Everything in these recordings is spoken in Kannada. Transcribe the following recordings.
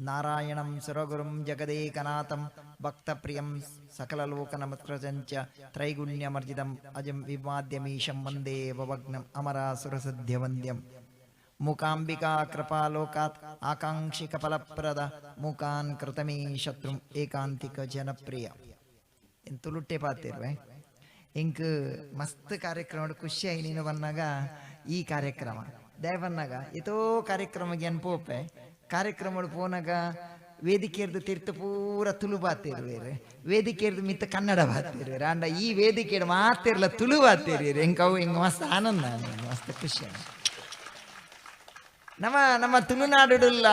ನಾರಾಯಣಂ ಸುರಗುರುಂ ಜಗದೇಕನಾಥಂ ಭಕ್ತಪ್ರಿಯಂ ಸಕಲಲೋಕನಮಸ್ಕೃತಂಚ ತ್ರೈಗುಣ್ಯಮರ್ಜಿತಂ ಅಜಂ ವಿವಾದ್ಯಮೀಶಂ ವಂದೇ ಭವಗ್ನಂ ಅಮರಾಸುರಸದ್ಯವಂದ್ಯಂ ಮೂಕಾಂಬಿಕಾ ಕೃಪಾಲೋಕಾತ್ ಆಕಾಂಕ್ಷಿಕ ಫಲಪ್ರದ ಮೂಕಾನ್ ಕೃತಮೇ ಶತ್ರುಂ ಏಕಾಂತಿಕ ಜನಪ್ರಿಯ ಏನು ತುಳುಟ್ಟೆ ಪಾತಿರ್ವೆ ಇಂಕ್ ಮಸ್ತ್ ಕಾರ್ಯಕ್ರಮ ಖುಷಿ ಆಗಿ ನೀನು ಬಂದಾಗ ಈ ಕಾರ್ಯಕ್ರಮ ದಯ ಬಂದಾಗ ಎತೋ ಕಾರ್ಯಕ್ರಮಕ್ಕೆ ಏನು ಪೋಪೆ ಕಾರ್ಯಕ್ರಮ ಪೋನಾಗ ವೇದಿಕೆಯರ್ದು ತೀರ್ಥ ಪೂರ ತುಳು ಬಾತಿರ್ವೇರೆ. ವೇದಿಕೆರ್ದು ಮಿತ್ತ ಕನ್ನಡ ಬಾತಿರ್ವೇರೆ. ಅಂಡ ಈ ವೇದಿಕೆ ಮಾತಿರ್ಲ ತುಳು ಬಾತಿರ್ವೇರೆ. ಹೆಂಗವು ಹಿಂಗೆ ಮಸ್ತ್ ಆನಂದ, ಮಸ್ತ್ ಖುಷಿ. ನಮ್ಮ ನಮ್ಮ ತುಳುನಾಡುಡುಲ್ಲ,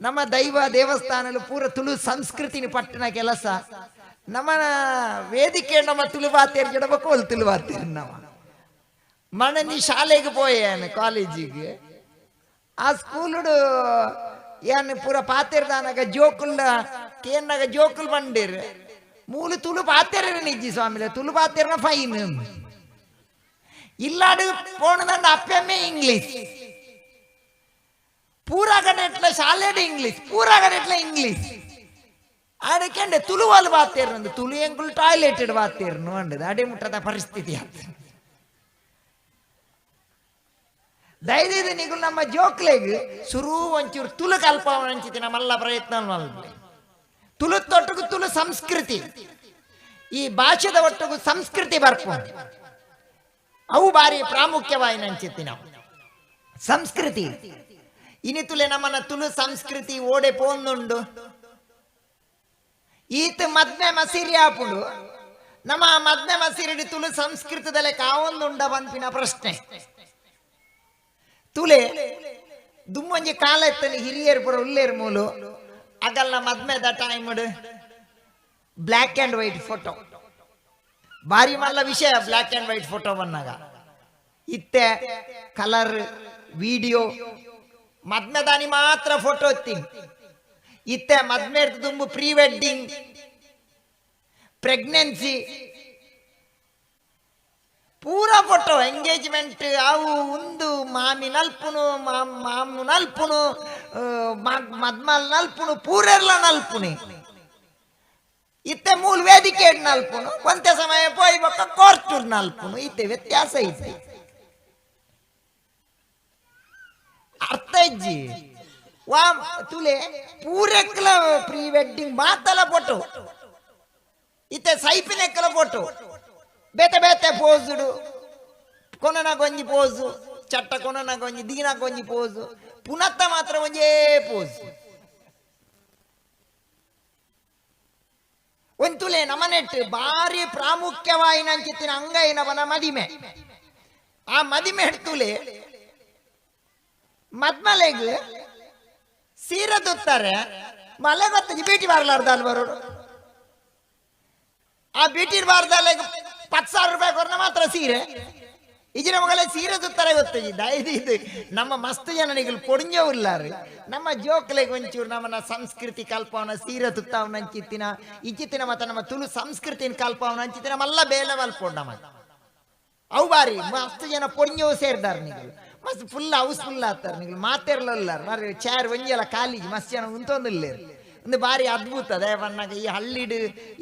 ನಮ್ಮ ದೈವ ದೇವಸ್ಥಾನಲು ಪೂರ ತುಳು ಸಂಸ್ಕೃತಿನ ಪಟ್ಟಣ ಕೆಲಸ. ನಮ್ಮ ವೇದಿಕೆ ನಮ್ಮ ತುಳು ಬಾತೇರು ಗಿಡಬೇಕು ಅಲ್ಲಿ ತುಳು ಬಾತೇರು ನಮ್ಮ ಮಣ್ಣಿ ಶಾಲೆಗೆ ಪೋಯ ಕಾಲೇಜಿಗೆ ఆ స్కూలుడు ఇవన్నీ పూర పాతేరుదానక జోకుల కేంద్రక జోకులు పండేరు ಮೂಲು ತುಳು ಪಾತ್ರೆ ನಿಜ್ಜಿ ಸ್ವಾಮಿ ತುಳು ಪಾತ್ರೆನ ಫೈನ್ ಇಲ್ಲಾಡು ಪೋಣದಂಡ ಅಪ್ಪೆಮ್ಮೆ ಇಂಗ್ಲಿಷ್ ಪೂರಾಗನೆಟ್ಲ ಶಾಲೆಡು ಇಂಗ್ಲಿಷ್ ಪೂರಾಗನೆಟ್ಲ ಇಂಗ್ಲಿಷ್ ಅದಕ್ಕೆ ತುಳುವಾಲು ಬಾತ್ತೇರ್ನು ತುಳು ಎಂಗುಲ್ ಟಾಯ್ಲೆಟ್ ಬಾತ್ತೇರ್ನು ಅಂಡದು ಅಡೆ ಮುಟ್ಟದ ಪರಿಸ್ಥಿತಿ ಆಗ್ತದೆ ದಯದಿದ್ದು ನೀವು ನಮ್ಮ ಜೋಕ್ಲೆಗ್ ಶುರು ಒಂಚೂರು ತುಳು ಕಲ್ಪವನ ಅಂಚಿತಿ ನಮ್ಮೆಲ್ಲ ಪ್ರಯತ್ನ ತುಲು ತೊಟ್ಟಗು ತುಲು ಸಂಸ್ಕೃತಿ. ಈ ಭಾಷೆದ ಒಟ್ಟಿಗೂ ಸಂಸ್ಕೃತಿ ಬರ್ಕೊಂಡು ಅವು ಬಾರಿ ಪ್ರಾಮುಖ್ಯವಾಗಿ ನಂಚಿತಿ ನಾವು. ಸಂಸ್ಕೃತಿ. ಇನಿತುಲೆ ನಮ್ಮನ ತುಳು ಸಂಸ್ಕೃತಿ ಓಡೆ ಪೋಂದುಂಡು. ಈತ ಮದ್ನೆ ಮಸೀರಿ ಆಪುಡು. ನಮ್ಮ ಮದ್ನೆ ಮಸೀರಿ ತುಳು ಸಂಸ್ಕೃತದಲ್ಲೇ ಕಾವೊಂದುಂಡ ಪನ್ಪಿನ ಪ್ರಶ್ನೆ. ತುಲೆ, ದುಮ್ಮೊಂಜಿ ಕಾಲ ಎತ್ತನಿ ಹಿರಿಯರು ಬರೋ ಉಲ್ಲೇರ್ ಮೂಲು. ಅಗಲ್ನ ಮದ್ಮೆದ time black and white photo ಬಾರಿ ಮಲ್ಲ ವಿಷಯ ಬ್ಲ್ಯಾಕ್ ಆ್ಯಂಡ್ ವೈಟ್ ಫೋಟೋ ಬಂದಾಗ. ಇತ್ತೆ ಕಲರ್ ವಿಡಿಯೋ ಮದ್ಮೆದಾನಿ ಮಾತ್ರ ಫೋಟೋ ಎತ್ತಿ ಇತ್ತೆ ಮದ್ಮೆ ದುಂಬು ಪ್ರೀ ವೆಡ್ಡಿಂಗ್ ಪ್ರೆಗ್ನೆನ್ಸಿ ಪೂರ ಫೋಟೋ ಎಂಗೇಜ್ಮೆಂಟ್ ಅವು ಒಂದು ಮಾಮಿ ನಲ್ಪುನು ಮಾಮ್- ಮಾಮು ನಲ್ಪುನು ಆ, ಮಗ್- ಮದ್ಮಲ್ ನಲ್ಪುನು ಪೂರೆಲ್ಲ ನಲ್ಪುನಿ ಇತ್ತೆ ಮೂಲ ವೇದಿಕೆ ನಲ್ಪುನು ಕೊಂತೆ ಸಮಯ ಪೋಯ್ ಬೊಕ್ಕ ಕೋರ್ತೂರ್ ನಲ್ಪುನು ಇತ್ತೆ ವ್ಯತ್ಯಾಸ ಐತೆ ಅರ್ಥ ಇಜ್ಜಿ ವಾ ತುಲೆ ಪೂರೆಕ್ಕಲ ಪ್ರೀ ವೆಡ್ಡಿಂಗ್ ಮಾತಲ ಫೋಟೋ ಇತ್ತೆ ಸೈಪಿನೆಕ್ಕಲ ಫೋಟೋ ಬೇತೆ ಬೇತೆ ಪೋಸುಡು. ಕೊನನ ಗೊಂಜಿ ಪೋಸು, ಚಟ್ಟ ಕೊನನ ಗೊಂಜಿ, ದೀನ ಗೊಂಜಿ ಪೋಸು, ಪುನತ್ತ ಮಾತ್ರ ಒಂಜೇ ಪೋಸು. ಒಂತುಲೆ ನಮನೆಟ್ಟು ಭಾರಿ ಪ್ರಾಮುಖ್ಯವಾಯಿನ ಅಂಚಿತ್ತಿನ ಅಂಗೈನವನ ಮದಿಮೆ. ಆ ಮದಿಮೆ ಹಿಡ್ತುಲೆ ಮದ್ಮಲೆಗ್ ಸೀರೆ ತುತ್ತಾರೆ ಮಲೆ ಗೊತ್ತ ಬೀಟಿ ಬಾರ್ಲಾರ್ದ ಅಲ್ಲಿ ಬರೋಡು ಆ ಬೀಟಿ ಬಾರ್ದಲ್ಲ ಪತ್ತು ಸಾವಿರ ರೂಪಾಯಿ ಕೊರ್ನ ಮಾತ್ರ ಸೀರೆ. ಇಜಿನ ಮಗಲೇ ಸೀರೆ ತುತ್ತಾರೆ ಗೊತ್ತಿದ್ದ ಇದು ಇದು. ನಮ್ಮ ಮಸ್ತ್ ಜನನಿಗಳು ಪೊಡಿಂಜೋ ಇಲ್ಲಾರಿ ನಮ್ಮ ಜೋಕ್ಲೆಗೆ ಒಂಚೂರು ನಮ್ಮನ್ನ ಸಂಸ್ಕೃತಿ ಕಲ್ಪವನ, ಸೀರೆ ತುತ್ತಾವನ ಅಂಚಿತ್ತಿನ ಇಚ್ಚಿತ್ತಿನ ಮತ್ತೆ ನಮ್ಮ ತುಳು ಸಂಸ್ಕೃತಿನ ಕಲ್ಪವನ, ಅಂಚಿತ್ತಿನ ಮಲ್ಲ ಬೇಲೆ ಮಲ್ಪೊಂಡ ನಮ್ಮ ಅವು ಬಾರಿ ಮಸ್ತ್ ಜನ ಪೊಂಜೋ ಸೇರ್ದಾರ ನೀವು ಮಸ್ತ್ ಫುಲ್ ಹೌಸ್ ಫುಲ್ ಆಗ್ತಾರ ನೀವು ಮಾತೇರ್ಲಲ್ಲಾರ. ಮರ ಚೇರ್ ಒಂಜೆಲ್ಲ ಖಾಲಿ. ಮಸ್ತ್ ಜನ ಉಂತೊಂದಿಲ್ಲೇರು ಒಂದು ಬಾರಿ ಅದ್ಭುತ, ದೇವಣ್ಣಗ ಈ ಹಳ್ಳಿಡು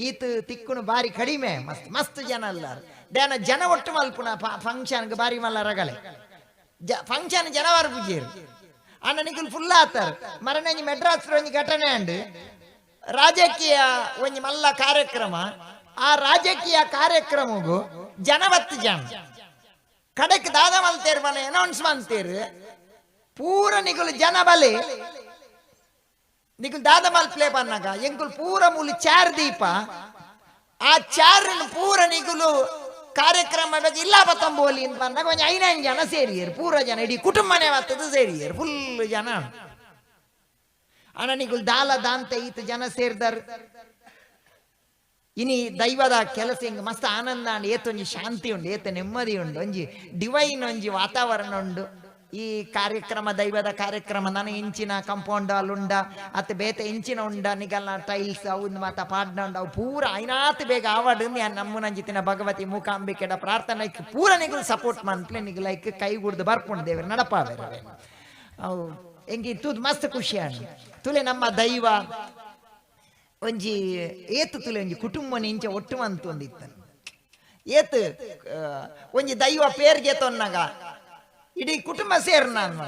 ಈತು ತಿಕ್ಕುನು ಬಾರಿ ಕಡಿಮೆ. ಮಸ್ತ್ ಮಸ್ತ್ ಜನ ಅಲ್ಲಾರ ದೇನ ಜನ ಒಟ್ಟು ಮಲ್ಪುನ ಫಂಕ್ಷನ್ಗೆ ಬಾರಿ ಮಲ್ಲ ರಗಳೆ ಜ ಫಂಕ್ಷನ್ ಜನವಾರ ಪೂಜೆರು ಅಣ್ಣನಿಗೆ ಫುಲ್ ಆತಾರ. ಮರನಂಜಿ ಮೆಡ್ರಾಸ್ ಒಂಜಿ ಘಟನೆ ಅಂಡ್ ರಾಜಕೀಯ ಒಂಜಿ ಮಲ್ಲ ಕಾರ್ಯಕ್ರಮ. ಆ ರಾಜಕೀಯ ಕಾರ್ಯಕ್ರಮಗೂ ಜನ ಜನ. ಕಡೆಕ್ ದಾದ ಮಲ್ತೇರು ಮನೆ ಅನೌನ್ಸ್ ಮಾಡ್ತೇರು. ಪೂರ ನಿಗುಲು ಜನ ಬಲೆ. ನಿಗುಲ್ ದಾದ ಮಲ್ಪ್ಲೆ ಬನ್ನಾಗ ಎಂಗುಲ್ ಪೂರ ಮೂಲು ಚಾರ್ ದೀಪ. ಆ ಚಾರ್ ಪೂರ ನಿಗುಲು ಕಾರ್ಯಕ್ರಮ ಬಗ್ಗೆ ಇಲ್ಲ ಬತ್ತಂಬೋಲಿ ಅಂತ ಬಂದಾಗ ಒಂಜಿ ಐನೈದು ಜನ ಸೇರಿಯರು. ಪೂರ ಜನ ಇಡೀ ಕುಟುಂಬನೇ ಬತ್ತದು ಸೇರಿಯರು. ಫುಲ್ ಜನ. ಅಣ್ಣ ನಿಗುಲ್ ದಾಲ, ದಾಂತ, ಈತ ಜನ ಸೇರಿದಾರ. ಇನಿ ದೈವದ ಕೆಲಸ ಹಿಂಗ ಮಸ್ತ್ ಆನಂದ ಅಂಡ್ ಏತೊಂಜಿ ಶಾಂತಿ ಉಂಡು ಏತ ನೆಮ್ಮದಿ ಉಂಡು ಒಂಜಿ ಡಿವೈನ್ ಒಂಜಿ ವಾತಾವರಣ ಉಂಡು ಈ ಕಾರ್ಯಕ್ರಮ, ದೈವದ ಕಾರ್ಯಕ್ರಮ, ನನ್ನ ಇಂಚಿನ ಕಂಪೌಂಡ್ ಅಲ್ಲುಂಡ ಅತ್ತ ಬೇತೆ ಇಂಚಿನ ಉಂಡ, ನಿಗಲ್ನ ಟೈಲ್ಸ್ ಅವು ಮಾತ ಪಾಡ್ನ ಉಂಡ, ಅವು ಪೂರ ಐನಾತ್ ಬೇಗ ಆವಡ್ ನಮ್ಮ ನಂಜಿತಿನ ಭಗವತಿ ಮೂಕಾಂಬಿಕೆಡ ಪ್ರಾರ್ಥನೆ ಪೂರ ನಿಗಲ್ ಸಪೋರ್ಟ್ ಮಾಡ್ಲೆ ಲೈಕ್ ಕೈ ಗುಡ್ದು ಬರ್ಕೊಂಡು ದೇವ್ರ ನಡಪಾವೆ ಅವು ಹೆಂಗಿ ತೂದ್ ಮಸ್ತ್ ಖುಷಿ ಅಣ್ಣ ತುಲೆ ನಮ್ಮ ದೈವ, ಒಂಜಿ ಏತು ತುಲೆ ಒಂಜಿ ಕುಟುಂಬ ಇಂಚ ಒಟ್ಟು ಮಂತು ಒಂದಿತ್ತನು. ಏತ್ ಒಂಜಿ ದೈವ ಪೇರ್ಗೆ ತೊನ್ನಗ. ಇಡೀ ಕುಟುಂಬ ಸೇರ್ನ ನಾನು.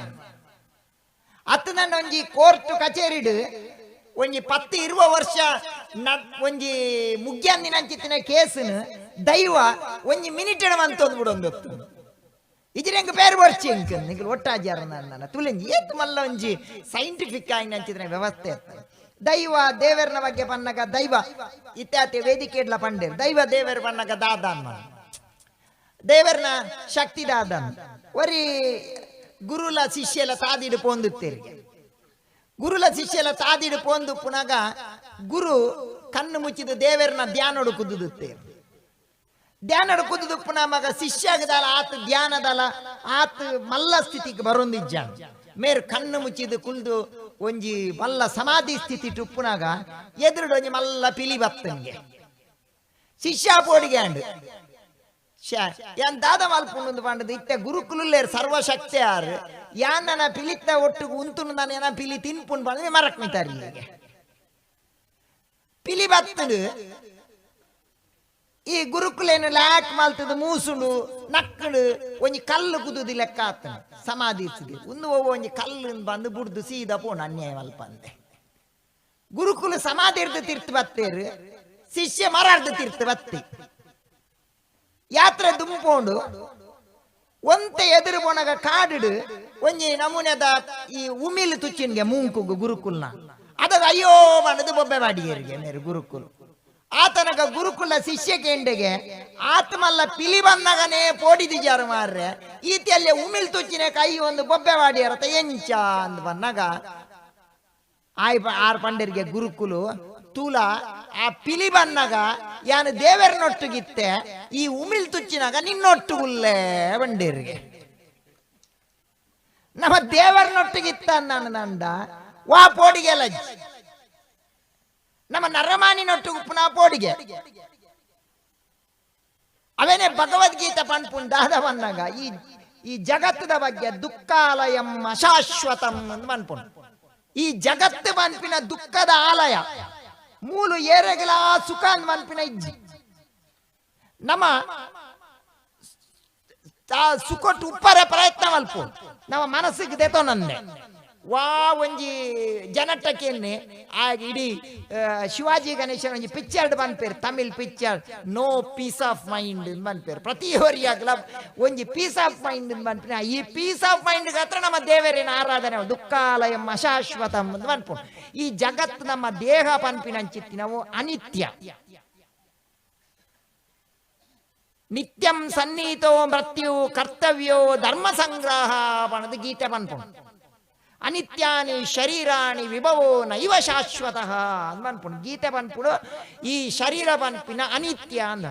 ಅತ್ತು ನನ್ನ ಒಂಜಿ ಕೋರ್ಟ್ ಕಚೇರಿಡ್ ಒಂಜಿ ಪತ್ತು ಇರುವ ವರ್ಷ ಒಂಜಿ ಮುಗ್ಗ್ಯಂದಿನ ಅಂಚಿತ್ತಿನ ಕೇಸನ್ ದೈವ ಒಂಜಿ ಮಿನಿಟ್ ಮಂತೊಂದು ಬಿಡೊಂದು ಇಜಿರೆಂಗ್ ಬೇರೆ ವರ್ಷ ಎಂಕ್ ನಿಂಗೆ ಒಟ್ಟಾಜಾರ ನನ್ನ ತುಲೆಂಜಿ ಏತ್ ಮಲ್ಲ ಒಂಜಿ ಸೈಂಟಿಫಿಕ್ ಆಗಿ ನಂಚಿದ್ರೆ ವ್ಯವಸ್ಥೆ ದೈವ ದೇವರನ ಬಗ್ಗೆ ಪನ್ನಗ ದೈವ ಇತ್ಯಾತಿ ವೇದಿಕೆ ಇಡ್ಲ ಪಂಡೇರ್. ದೈವ ದೇವರ ಪನ್ನಗ ದಾದಾನ್ ದೇವರನ ಶಕ್ತಿ ದಾದನ್ ಒರಿ ಗುರುಲ ಶಿಷ್ಯಲ ತಾದಿಡು ಪೋಂದುತ್ತೇರಿ ಗುರುಲ ಶಿಷ್ಯಲ ತಾದಿಡು ಪೋಂದು ಪುನಗ ಗುರು ಕಣ್ಣು ಮುಚ್ಚಿದ ದೇವರನ ಧ್ಯಾನೋಡು ಹುಡುಕುದುತ್ತೆ ಧ್ಯಾನ ಕುದುದು ಪುನಃ ಮಗ ಶಿಷ್ಯಾಗದಲ್ಲ ಆತ ಧ್ಯಾನದಲ್ಲ ಆತ ಮಲ್ಲ ಸ್ಥಿತಿಗೆ ಬರೊಂದಿಜ್ಜ ಮೇರು ಕಣ್ಣು ಮುಚ್ಚಿದು ಕುಲ್ದು ಒಂಜಿ ಮಲ್ಲ ಸಮಾಧಿ ಸ್ಥಿತಿ ಟುಪ್ಪುನಾಗ ಎದುರುಡು ಮಲ್ಲ ಪಿಲಿ ಬತ್ತಂಗೆ. ಶಿಷ್ಯ ಪೋಡಿಗೆ ಅಂಡ್ ಯಾನ್ ದಾದ ಮಲ್ಪುಂಡು ಪಂಡದು, ಇತ್ತೆ ಗುರುಕುಲುಲ್ಲೇರ್ ಸರ್ವಶಕ್ತಿ ಆರ್. ಯಾನನ ಪಿಲಿತ್ತ ಒಟ್ಟಿಗೆ ಉಂತುನು ನಾನು ಏನ ಪಿಲಿ ತಿನ್ಪುಂಡು ಬಂದ್ರೆ ಮರಕ್ ಮಿತಾರಿ ಪಿಲಿ ಬತ್ತದು, ಈ ಗುರುಕುಲೇನು ಲ್ಯಾಕ್ ಮಾಲ್ತದ, ಮೂಸುಡು, ನಕ್ಕಡು, ಒಂಜಿ ಕಲ್ಲು ಕುದುದಿ ಲೆಕ್ಕ ಆತನ ಸಮಾಧಿ ಇರ್ತದೆ ಒಂದು ಒವ್ವ ಒಂಜಿ ಕಲ್ಲು ಬಂದು ಬುಡ್ದು ಸೀದಾ ಪೋಣ, ಅನ್ಯಾಯ ಮಲ್ಪ ಅಂತೆ ಗುರುಕುಲ ಸಮಾಧಿ ಇರ್ದು ಶಿಷ್ಯ ಮರಾರ್ದು ತೀರ್ಥ ಬತ್ತಿ. ಯಾತ್ರೆ ದುಂಪೋಂಡು, ಒಂತೆ ಎದುರು ಪೋಣಗ ಕಾಡಿಡು, ಒಂಜಿ ನಮೂನೆದ ಈ ಉಮಿಲ್ ತುಚ್ಚಿನ್ಗೆ ಮೂಂಕುಗು ಗುರುಕುಲ್ನ. ಅದಾಗ ಅಯ್ಯೋ ಮನದು ಬೊಬ್ಬೆ ಮಾಡಿಯರಿಗೆ ಮೇರು ಗುರುಕುಲ್. ಆತನಗ ಗುರುಕುಲ ಶಿಷ್ಯ ಕೇಂಡೆಗೆ ಆತ್ಮಲ್ಲ ಪಿಲಿ ಬಂದಾಗನೇ ಪೋಡಿದಿಜಾರು ಮಾರ್ರೆ, ಈತಿಯಲ್ಲಿ ಉಮಿಲ್ ತುಚ್ಚಿನ ಕೈ ಒಂದು ಬೊಬ್ಬೆ ಮಾಡಿಯರತ ಎಂಚ ಅಂದ್ ಬಂದಾಗ ಆಯ್ ಆರ್ ಪಂಡರಿಗೆ ಗುರುಕುಲು ತೂಲ ಆ ಪಿಲಿ ಬನ್ನಗ ಯಾನು ದೇವರನೊಟ್ಟಿಗಿತ್ತೆ ಈ ಉಮಿಲ್ ತುಚ್ಚಿನಾಗ ನಿನ್ನೊಟ್ಟುಗುಲ್ಲೇ ಬಂಡೇರಿಗೆ. ನಮ್ಮ ದೇವರನೊಟ್ಟಿಗಿತ್ತ ನಾನು ನಂದ, ವಾ ಪೋಡಿಗೆ ಲಜ್ಜಿ. ನಮ್ಮ ನರಮಾನಿನೊಟ್ಟಿಗೆ ಪುನಃ ಪೋಡಿಗೆ. ಅವೇನೇ ಭಗವದ್ಗೀತೆ ಪಂಪುನ್ ದಾದ ಬಂದಾಗ ಈ ಈ ಜಗತ್ತದ ಬಗ್ಗೆ ದುಃಖಾಲಯಂ ಅಶಾಶ್ವತಂ ಅಂತ ಪನ್ಪುನ್ ಈ ಜಗತ್ತು ಪನ್ಪಿನ ದುಃಖದ ಆಲಯ. ಮೂಲು ಏರೆಗಳ ಸುಖ ಅಂತ ಪನ್ಪಿನ ಇಜ್ಜಿ ನಮ್ಮ ತಾ- ಸುಖಟ್ಟು ಉಪ್ಪರ ಪ್ರಯತ್ನ ಮಲ್ಪು ನಮ್ಮ ಮನಸ್ಸಿಗೆ ದೇತೋ ನಂದೆ ವಾ ಒಂಜಿ ಜನಟ್ಟಕ್ಕೆನ್ನೆ ಆ ಇಡೀ ಶಿವಾಜಿ ಗಣೇಶನ ಒಂಜಿ ಪಿಕ್ಚರ್ಡ್ ಬಂದ್ಪೇರು, Tamil picture no peace of mind ಬಂದ್ಪೇರು. ಪ್ರತಿ ಹೊರಿಯಾಗ್ಲ ಒಂಜಿ ಪೀಸ್ ಆಫ್ ಮೈಂಡ್ ಬನ್ಪಿನ ಈ ಪೀಸ್ ಆಫ್ ಮೈಂಡ್ ಹತ್ರ ನಮ್ಮ ದೇವರಿನ ಆರಾಧನೆ, ದುಃಖಾಲಯಂ ಅಶಾಶ್ವತಂ ಅಂತ ಬನ್ಪು ಈ ಜಗತ್ ನಮ್ಮ ದೇಹ ಪನ್ಪಿನ ನಾವು ಅನಿತ್ಯ. ನಿತ್ಯಂ ಸನ್ನಿಹಿತೋ ಮೃತ್ಯು ಕರ್ತವ್ಯೋ ಧರ್ಮ ಸಂಗ್ರಹ ಅನ್ನೋದು ಗೀತೆ ಪನ್ಪು ಅನಿತ್ಯಾನಿ ಶರೀರಾಣಿ ವಿಭವೋ ನೈವ ಶಾಶ್ವತಃ ಅಂತ ಗೀತೆ ಪನ್ಪುಡು ಈ ಶರೀರ ಪನ್ಪಿನ ಅನಿತ್ಯ ಅಂದ.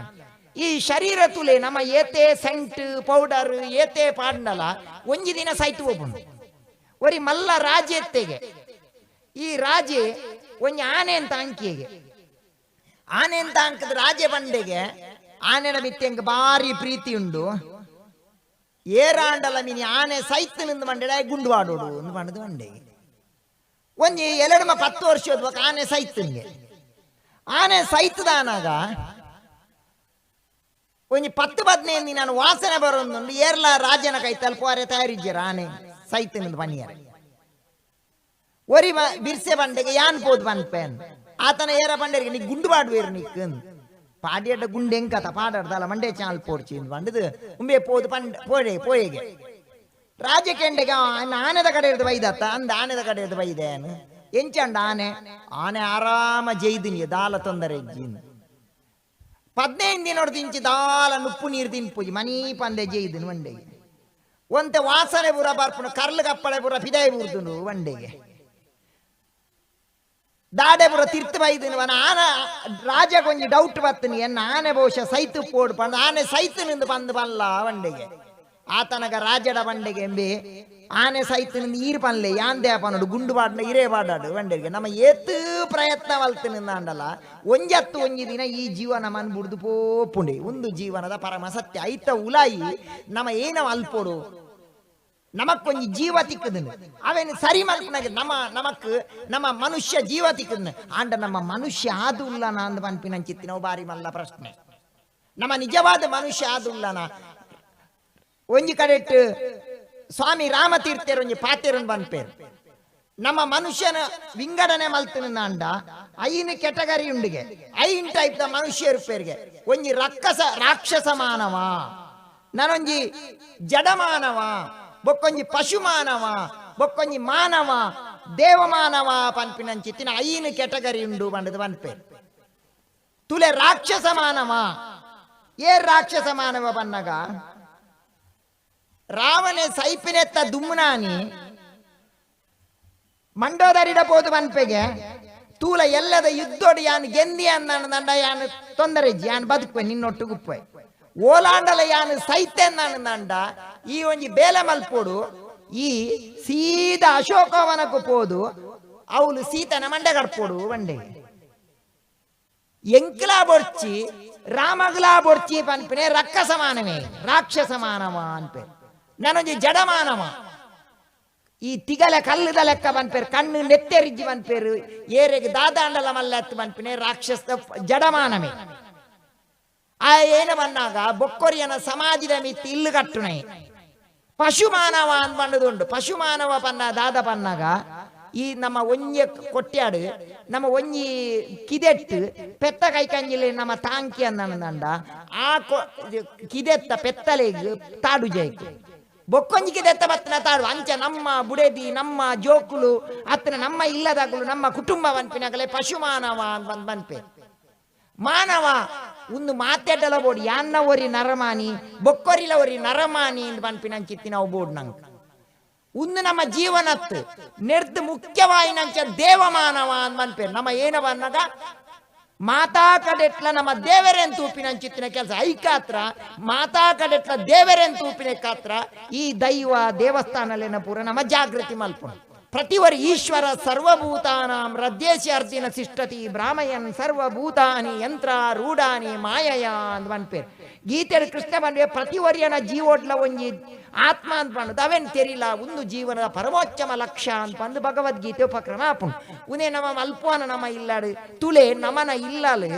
ಈ ಶರೀರ ತುಲೆ ನಮ್ಮ ಏತೆ ಸೆಂಟ್, ಪೌಡರ್, ಏತೆ ಪಾಂಡಲ, ಒಂಜಿ ದಿನ ಸಾಯ್ತು ಹೋಗ್ಬುಂಡು ಒರಿ ಮಲ್ಲ ರಾಜೆ ಎತ್ತೆಗೆ. ಈ ರಾಜೆ ಒಂಜಿ ಆನೆ ಅಂತ ಅಂಕಿಗೆ ಆನೆ ಅಂತ ಅಂಕದ ರಾಜೆ ಬಂಡೆಗೆ ಆನೆನ ಬಿತ್ತೆಂಗ ಬಾರಿ ಪ್ರೀತಿ ಉಂಡು. ಏರಾಂಡಲ ಮಿನಿ ಆನೆ ಸೈತ್ ನಿಂದು ಮಂಡೆಡ ಗುಂಡು ಆಡೋಡು ಒಂದು ಮಂಡದು ಮಂಡೆ. ಒಂಜಿ ಎರಡ್ಮ ಪತ್ತು ವರ್ಷದ ಆನೆ ಸೈತನ್ಗೆ. ಆನೆ ಸೈತದಾನಾಗ ಒಂಜಿ ಪತ್ತು ಹದಿನೈದು ದಿನ ನಾನು ವಾಸನೆ ಬರೋದು ಏರ್ಲ ರಾಜನ ಕೈ ತಲುಪುವಾರೆ ತಯಾರಿದ್ದೀರ ಆನೆ ಸೈತನಿಂದ ಬನಿಯರ ಒರಿ ಬಿರ್ಸೆ ಬಂಡೆಗೆ ಯಾನ್ ಪೋದ್ ಪನ್ಪೇನ್ ಆತನ ಏರ ಬಂಡೆಗೆ ನೀ ಗುಂಡು ಪಾಡುವೇರು ನಿಕ್ಕನ್ ಪಾಡಿಯಡ್ಡ ಗುಂಡು ಎಂಕತ ಪಾಡಾಡ್ದಲ್ಲ ಮಂಡೆ ಚಾಲ್ ಪೋಡ್ಚಿ ಬಂಡದು ಉಂಬೆ ಪೋದು ಪಂಡ್ ಪೋಡೆ ಪೋಯೆಗೆ ರಾಜಕೆಂಡೆಗೆ ಆನೆದ ಕಡೆ ಇರ್ದು ಬೈದತ್ತ ಅಂದ ಆನೆದ ಕಡೆ ಇರ್ದು ಬೈದೇನು ಎಂಚಂಡ ಆನೆ ಆನೆ ಆರಾಮ ಜೈದಿನಿ ದಾಲ ತೊಂದರೆ ಇಜ್ಜಿನ್ ಪದ್ನೈದು ದಿನ ಇಂಚಿ ದಾಲ ನುಪ್ಪು ನೀರು ತಿನ್ಪುಜಿ ಮನಿ ಪಂದೆ ಜೈದಿನ್ ಮಂಡೆಗೆ ಒಂತೆ ವಾಸನೆ ಬುರ ಬರ್ಪುಣ ಕರ್ಲು ಕಪ್ಪಳೆ ಬುರ ಫಿದಾಯಿ ಬುರ್ದುಂಡು ಮಂಡೆಗೆ ದಾಡೆ ಬುರ ತಿರ್ತು ಬೈದಿನ ಆನ ರಾಜ ಕೊಂಚ ಡೌಟ್ ಬತ್ತನಿ. ಎನ್ನ ಆನೆ ಬಹುಶಃ ಸೈತು ಪೋಡು ಪಂಡ ಆನೆ ಸೈತು ನಿಂದು ಬಂದು ಬಲ್ಲ ಬಂಡೆಗೆ. ಆತನಗ ರಾಜಡ ಬಂಡೆಗೆ ಎಂಬಿ, ಆನೆ ಸೈತು ನಿಂದು ಈರು ಪನ್ಲೆ ಯಾಂದೆ ಪನ್ನಡು ಗುಂಡು ಪಾಡ್ನ ಇರೇ ಪಾಡಾಡು ಬಂಡೆಗೆ. ನಮ್ಮ ಏತು ಪ್ರಯತ್ನ ವಲ್ತು ನಿಂದ ಅಂಡಲ್ಲ ಒಂಜತ್ತು ಒಂಜಿ ದಿನ ಈ ಜೀವನ ಮನ್ ಬುಡ್ದು ಪೋಪುಂಡೆ. ಒಂದು ಜೀವನದ ಪರಮ ಸತ್ಯ. ಐತ ಉಲಾಯಿ. ನಮ್ಮ ಏನ ಅಲ್ಪೋಡು ನಮಕ್ಕೊಂಜಿ ಜೀವ ತಿಕ್ಕದನು ಅವೇನು ಸರಿ ಮಲ್ಪನಾಗ ನಮ್ಮ, ನಮಕ್, ನಮ್ಮ ಮನುಷ್ಯ ಜೀವ ತಿಕ್ಕದನು ಆಂಡ ನಮ್ಮ ಮನುಷ್ಯ ಆದುಲ್ಲನ ಅಂದ್ ಮನ್ಪಿನ ಚಿತ್ತಿನ ಬಾರಿ ಮಲ್ಲ ಪ್ರಶ್ನೆ. ನಮ್ಮ ನಿಜವಾದ ಮನುಷ್ಯ ಆದುಲ್ಲನ ಒಂಜಿ ಕಡೆಟ್ ಸ್ವಾಮಿ ರಾಮತೀರ್ಥರು ಒಂಜಿ ಪಾತೆರನ್ ಬನ್ಪೇರು ನಮ್ಮ ಮನುಷ್ಯನ ವಿಂಗಡನೆ ಮಲ್ತನ ಅಂಡ ಐನ್ ಕೆಟಗರಿ ಉಂಡಿಗೆ. ಐನ್ ಟೈಪ್ ದ ಮನುಷ್ಯ ಒಂಜಿ ರಕ್ಕಸ, ರಾಕ್ಷಸ ಮಾನವ. ನಾನೊಂಜಿ ಜಡಮಾನವ. ಬೊಕ್ಕೊಂಜಿ ಪಶು ಮಾನವ ಬೊಕ್ಕೊಂಜಿ ಮಾನವ ದೇವಮಾನವ ಪನ್ಪಿನಂಚಿತ್ತಿನ ಐನ್ ಕೆಟಗರಿ ಉಂಡು ಬಂಡದು ಬನ್ಪೇರು ತುಲೆ ರಾಕ್ಷಸ ಮಾನವ ಏ ರಾಕ್ಷಸ ಮಾನವ ಬನ್ನಗ ರಾವಣೆ ಸೈಪಿನೆತ್ತ ದುಮ್ನಾನಿ ಮಂಡೋದರಿಡ ಪೋದು ಬನ್ಪೆಗೆ ತೂಲ ಎಲ್ಲದ ಯುದ್ಧೋಡು ಯಾನ್ ಗೆಂದಿ ಅಂದ ದಂಡ ಯಾನ್ ತೊಂದರೆ ಯಾನ್ ಬದುಕುವೆ ನಿನ್ನೊಟ್ಟುಗುಪ್ಪೆ ಓಲಾಂಡಲ ಯಾನ್ ಸೈತೆ ದಂಡ ಈ ಒಂಜಿ ಬೇಲೆ ಮಲ್ಪೋಡು ಈ ಸೀದಾ ಅಶೋಕವನಕ್ಕೂ ಪೋದು ಅವಳು ಸೀತನ ಮಂಡೆ ಕಡ್ಪೋಡು ಬಂಡೆ ಎಂಕ್ಲಾ ಬೊಡ್ಚಿ ರಾಮಗ್ಲಾ ಬೊಡ್ಚಿ ಪನ್ಪಿನೆ ರಕ್ಕಸ ಮಾನವೇ ರಾಕ್ಷಸ ಮಾನವ ಅನ್ಪೆ ನಾನೊಂಜಿ ಜಡ ಮಾನವ ಈ ತಿಗಲ ಕಲ್ಲುದ ಲೆಕ್ಕ ಬನ್ಪೇರು ಕಣ್ಣು ನೆತ್ತೆರಿಜ್ಜಿ ಬನ್ಪೇರು ಏರೆಗೆ ದಾದಾಂಡಲ ಮಲ್ಲ ಎತ್ತು ಬನ್ಪಿನೆ ರಾಕ್ಷಸ ಜಡಮಾನಮೆ ಆ ಏನು ಬಂದಾಗ ಬೊಕ್ಕೊರಿಯನ ಸಮಾಧಿದ ಮಿತ್ತಿ ಇಲ್ಲಿ ಕಟ್ಟುನೇ ಪಶು ಮಾನವ ಪನ್ನ, ದಾದ ಪನ್ನಾಗ ಈ ನಮ್ಮ ಒಂಜಿ ಕೊಟ್ಟ್ಯಾಡು ನಮ್ಮ ಒಂಜಿ ಕಿದೆಟ್ಟು, ಪೆತ್ತ ಕೈ ಕಂಜಿಲೆ ನಮ್ಮ ತಾಂಕಿ ಅಂದಂಡ ಆ ಕಿದೆತ್ತ ಪೆತ್ತಲೆಗೆ ತಾಡು ಜೈಕು. ಬೊಕ್ಕೊಂಜಿ ಕಿದೆತ್ತ ಬತ್ತನ ತಾಡು, ಅಂಚ ನಮ್ಮ ಬುಡೆದಿ, ನಮ್ಮ ಜೋಕುಲು ಅತ್ತನ ನಮ್ಮ ಇಲ್ಲದಾಗಲು ನಮ್ಮ ಕುಟುಂಬ ಬನ್ಪಿನಾಗಲೇ ಪಶು ಮಾನವ ಅಂತ ಬಂದ್ ಬನ್ಪೆ ಮಾನವ ಒಂದು ಮಾತೆಡ್ಡಲ ಬೋಡಿ ಯಾನ್ನ ಒರಿ ನರಮಾನಿ ಬೊಕ್ಕೊರಿಲ ಒರಿ ನರಮಾನಿ ಅಂತ ಬನ್ಪಿನಂಚಿತ್ತಿ ನಾವು ಬೋಡ್ ನಂಗೆ. ಒಂದು ನಮ್ಮ ಜೀವನತ್ತು, ನೆರ್ದು ದೇವ ದೇವಮಾನವ ಅಂದ್ ಬನ್ಪೇರು ನಮ್ಮ ಏನವ ಬನ್ನಗ ಮಾತಾ ಕಡೆಟ್ಲ ನಮ್ಮ ದೇವರೆನ್ ತೂಪಿನಂಚಿತ್ತಿನ ಕೆಲಸ. ಐಕಾತ್ರ, ಮಾತಾ ಕಡೆಟ್ಲ ದೇವರೆನ್ ತೂಪಿನ ಕಾತ್ರ. ಈ ದೈವ ದೇವಸ್ಥಾನಲೇನ ಪೂರ ನಮ್ಮ ಜಾಗೃತಿ ಮಲ್ಪ ಪ್ರತಿವರಿ ಈಶ್ವರ ಸರ್ವಭೂತಾನಾಂ ಅರ್ಜಿನ ಸಿಷ್ಟತಿ ಬ್ರಾಹ್ಮಯನ್ ಸರ್ವಭೂತಾನಿ ಯಂತ್ರ ರೂಢಾನಿ ಮಾಯಯ ಅಂತ ಬಂದ್ಪೇರು ಗೀತೆಯಲ್ಲಿ ಕೃಷ್ಣ ಬಂದ್ವೆ ಪ್ರತಿವರ್ಯನ ಜೀವೋಡ್ಲ ಒಂಜಿ ಆತ್ಮ ಅಂತ ಬಂದು ಅವೇನು ತೆರಿಲ ಒಂದು ಜೀವನದ ಪರಮೋಚ್ಚಮ ಲಕ್ಷ್ಯ ಅಂತ ಬಂದು ಭಗವದ್ಗೀತೆ ಉಪಕ್ರಮ ಆಪುಂಡು ಉನೇ ನಮ್ಮ ಅಲ್ಪವನ ನಮ್ಮ ಇಲ್ಲಾಡು ತುಳೆ ನಮನ ಇಲ್ಲಲು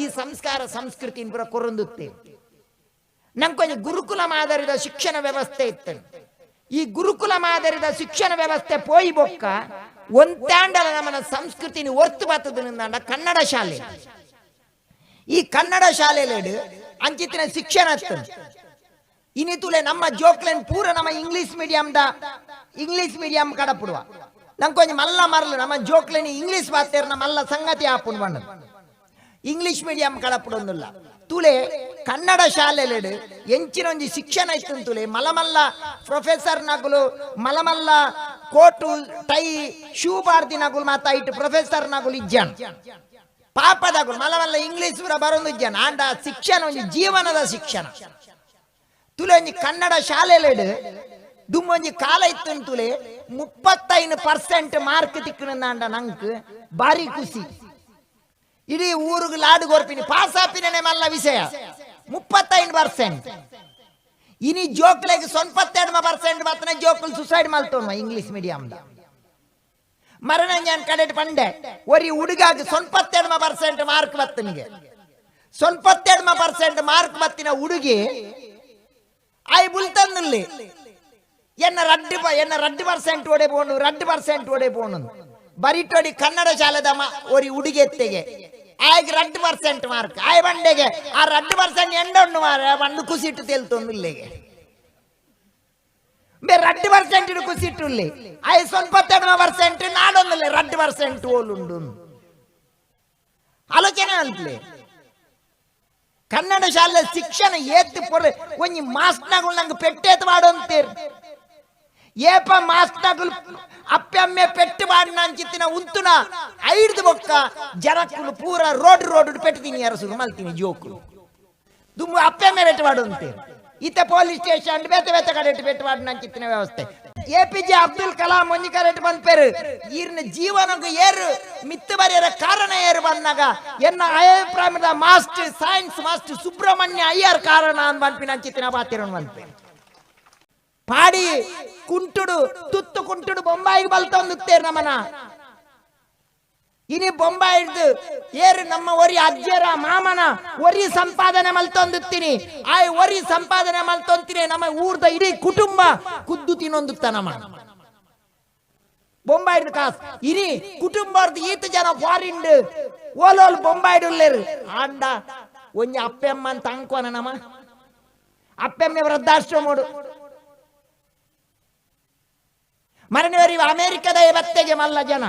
ಈ ಸಂಸ್ಕಾರ ಸಂಸ್ಕೃತಿ ಪುರ ಕೊರೊಂದುತ್ತೆ ನಂಗೊಂದು ಗುರುಕುಲ ಮಾದರಿದ ಶಿಕ್ಷಣ ವ್ಯವಸ್ಥೆ ಇತ್ತು ಈ ಗುರುಕುಲ ಮಾದರಿದ ಶಿಕ್ಷಣ ವ್ಯವಸ್ಥೆ ಪೋಯಿ ಬೊಕ್ಕ ಒಂತಾಂಡಲ ನಮ್ಮನ ಸಂಸ್ಕೃತಿನ ಒರ್ತು ಬತ್ತದ ಕನ್ನಡ ಶಾಲೆ. ಈ ಕನ್ನಡ ಶಾಲೆಲೇಡು ಅಂಚಿತಿನ ಶಿಕ್ಷಣ ಇನಿ ತುಲೆ ನಮ್ಮ ಜೋಕ್ಲೆನ್ ಪೂರ ನಮ್ಮ ಇಂಗ್ಲಿಷ್ ಮೀಡಿಯಂದ ಇಂಗ್ಲಿಷ್ ಮೀಡಿಯಂ ಕಡಪುಡುವ. ನಂಕೊಂಜಿ ಮಲ್ಲ ಮರಲು ನಮ್ಮ ಜೋಕ್ಲೆನ್ ಇಂಗ್ಲಿಷ್ ಬಾತೇರ್ನ ಮಲ್ಲ ಸಂಗತಿ ಆಪುಂಡು ಬಣ್ಣ ಇಂಗ್ಲಿಷ್ ಮೀಡಿಯಂ ಕಡಪುಡೊಂದುಲ್ಲ. ತುಲೆ ಕನ್ನಡ ಶಾಲೆಲೆಡು ಎಂಚಿನೊಂಜಿ ಶಿಕ್ಷಣ ಇತ್ತು ತುಲೆ. ಮಲಮಲ್ಲ ಪ್ರೊಫೆಸರ್ ನಗುಲು, ಮಲಮಲ್ಲ ಕೋಟು, ಟೈ ಶೂ ಬಾರ್ದಿ ನಗುಲು ಮಾತ ಇಟ್ಟು ಪ್ರೊಫೆಸರ್ ನಗುಲು ಇಜ್ಜನ್ ಪಾಪದಗುಲು ಮಲಮಲ್ಲ ಇಂಗ್ಲಿಷ್ ಪೂರ ಬರೊಂದು ಇಜ್ಜನ್ ಆಂಡ ಶಿಕ್ಷಣ ಒಂಜಿ ಜೀವನದ ಶಿಕ್ಷಣ. ತುಲೆ ಒಂಜಿ ಕನ್ನಡ ಶಾಲೆಲೆಡು ದುಮ್ಮೊಂಜಿ ಕಾಲ ಇತ್ತು ತುಲೆ, ಮುಪ್ಪತ್ತೈದು ಪರ್ಸೆಂಟ್ ಮಾರ್ಕ್ ತಿಕ್ಕನಂದ ನಂಕ್ ಬಾರಿ ಖುಷಿ. ಇಡೀ ಊರಿಗೆ ಲಾಡು ಗೊರ್ಪಿನಿ ಪಾಸ್ ಆಪಿನೇ ಮಲ್ಲ ವಿಷಯ. ಮುಪ್ಪತ್ತೈದು ಪರ್ಸೆಂಟ್ ಇನಿ ಜೋಕ್ಲೆಗೆ ಸೊನ್ಪತ್ತೆರಡು ಪರ್ಸೆಂಟ್ ಮಾತ್ರ ಜೋಕುಲ್ ಸುಸೈಡ್ ಮಲ್ತೋನ್ವ ಇಂಗ್ಲಿಷ್ ಮೀಡಿಯಂದ ಮರಣ ഞാൻ ಕಡೆಟ್ ಪಂಡೆ. ಒರಿ ಹುಡುಗಾಗ ಸೊನ್ಪತ್ತೆರಡು ಪರ್ಸೆಂಟ್ ಮಾರ್ಕ್ ಬತ್ತನಿಗೆ ಸೊನ್ಪತ್ತೆರಡು ಪರ್ಸೆಂಟ್ ಮಾರ್ಕ್ ಬತ್ತಿನ ಹುಡುಗಿ ಐ ಬುಲ್ತನ್ನಲ್ಲಿ ಎನ್ನ ರಡ್ಡು ಎನ್ನ ರಡ್ಡು ಪರ್ಸೆಂಟ್ ಒಡೆ ಪೋಣು ರಡ್ಡು ಪರ್ಸೆಂಟ್ ಒಡೆ ಪೋಣು ಬರಿಟೋಡಿ ಕನ್ನಡ ಶಾಲೆದ ಒರಿ ಹುಡುಗಿ ಎತ್ತೆಗೆ ಆಯ್ಗೆ ರಡ್ಡು ಪರ್ಸೆಂಟ್ ಮಾರ್ಕ್ ಆಯ್ ಬಂಡೆಗೆ ಆ ರಡ್ಡು ಪರ್ಸೆಂಟ್ ಎಂಡೊಂಡು ಮಾರ ಬಂಡು ಕುಸಿಟ್ಟು ತೇಲ್ತೊಂದು ಇಲ್ಲಿಗೆ ಬೇ ರಡ್ಡು ಪರ್ಸೆಂಟ್ ಇಡು ಕುಸಿಟ್ಟು ಇಲ್ಲಿ ಆಯ್ ಸೊನ್ಪತ್ತೆರಡು ಪರ್ಸೆಂಟ್ ನಾಡೊಂದಿಲ್ಲ ರಡ್ಡು ಪರ್ಸೆಂಟ್ ಓಲುಂಡು ಆಲೋಚನೆ ಅಲ್ಪ್ಲೆ ಕನ್ನಡ ಶಾಲೆ ಶಿಕ್ಷಣ ಏತ್ ಪೊರೆ ಒಂಜಿ ಮಾಸ್ಟ್ನಗಳು ನಂಗೆ ಪೆಟ್ಟೇತ್ ಮಾಡೊಂತೇರ್ ಏಪ ಮಾಸ್ಟ್ನಗಳು ಅಪ್ಪೆ ಅಮ್ಮೆ ಪೆಟ್ಟು ಮಾಡಿನ ಅಂಚಿತ್ತಿನ ಉಂತುನ ಐಡ್ದು ಬೊಕ್ಕ ಜನಕ್ಕುಲು ಪೂರ ರೋಡ್ ರೋಡ್ ಪೆಟ್ಟು ಅರಸು ಮಲ್ತೀನಿ ಜೋಕುಲು ದುಮ್ಮು ಅಪ್ಪೆ ಅಮ್ಮೆ ಪೆಟ್ಟು ಮಾಡೊಂತೇರ್ ಈತ ಪೊಲೀಸ್ ಸ್ಟೇಷನ್ ಬೇತೆ ಬೇತೆ ಕಡೆ ಪೆಟ್ಟು ಮಾಡಿನ ಅಂಚಿತ್ತಿನ ವ್ಯವಸ್ಥೆ A P J Abdul Kalam ಒಂಜಿ ಕರೆಟ್ ಬಂದ್ಪೇರು ಈರ್ನ ಜೀವನಕ್ಕೆ ಏರು ಮಿತ್ತು ಬರೆಯರ ಕಾರಣ ಏರು ಬಂದಾಗ ಎನ್ನ ಅಭಿಪ್ರಾಯದ master science master Subrahmanya Iyer ಕಾರಣ ಅಂತ ಬಂದ್ಪಿನ ಅಂಚಿತ್ತಿನ ಬಾತಿರೋನ್ ಬಂದ್ಪೇರು ಪಾಡಿ, ಕುಂಟುಡು, ತುತ್ತು ಕುಂಟುಡು ಬೊಂಬಾಯಿಗೆ ಬಲ್ತೊಂದುತ್ತೇರು ನಮನ ಇನಿ ಬೊಂಬಾಯಿಡ್ದು ಏರು ನಮ್ಮ ಒರಿ ಅಜ್ಜರ ಮಾಮನ ಒರಿ ಸಂಪಾದನೆ ಮಲ್ತೊಂದುತ್ತೀನಿ. ಆ ಒರಿ ಸಂಪಾದನೆ ಮಲ್ತೊಂತೀನಿ, ನಮ್ಮ ಊರ್ದ ಇಡೀ ಕುಟುಂಬ ಕುದ್ದು ತಿನ್ನೊಂದುತ್ತ ನಮ್ಮ. ಬೊಂಬಾಯಿಡ್ ಕಾಸ್ ಇನಿ ಕುಟುಂಬರ್ದು ಈತ ಜನ ಫಾರಿನ್ ಓಲೋಲ್ ಬೊಂಬಾಯಿಡ್ ಉಳ್ಳೇರು ಆಂಡ ಒಂಜಿ ಅಪ್ಪೆಮ್ಮ ಅಂತ ಅಂಕೋನ ನಮ್ಮ. ಅಪ್ಪೆಮ್ಮೆ ವೃದ್ಧಾಶ್ರಮೋಡು ಮರಣಿವರಿ ಅಮೆರಿಕದ ಬತ್ತೆಗೆ ಮಲ್ಲ ಜನ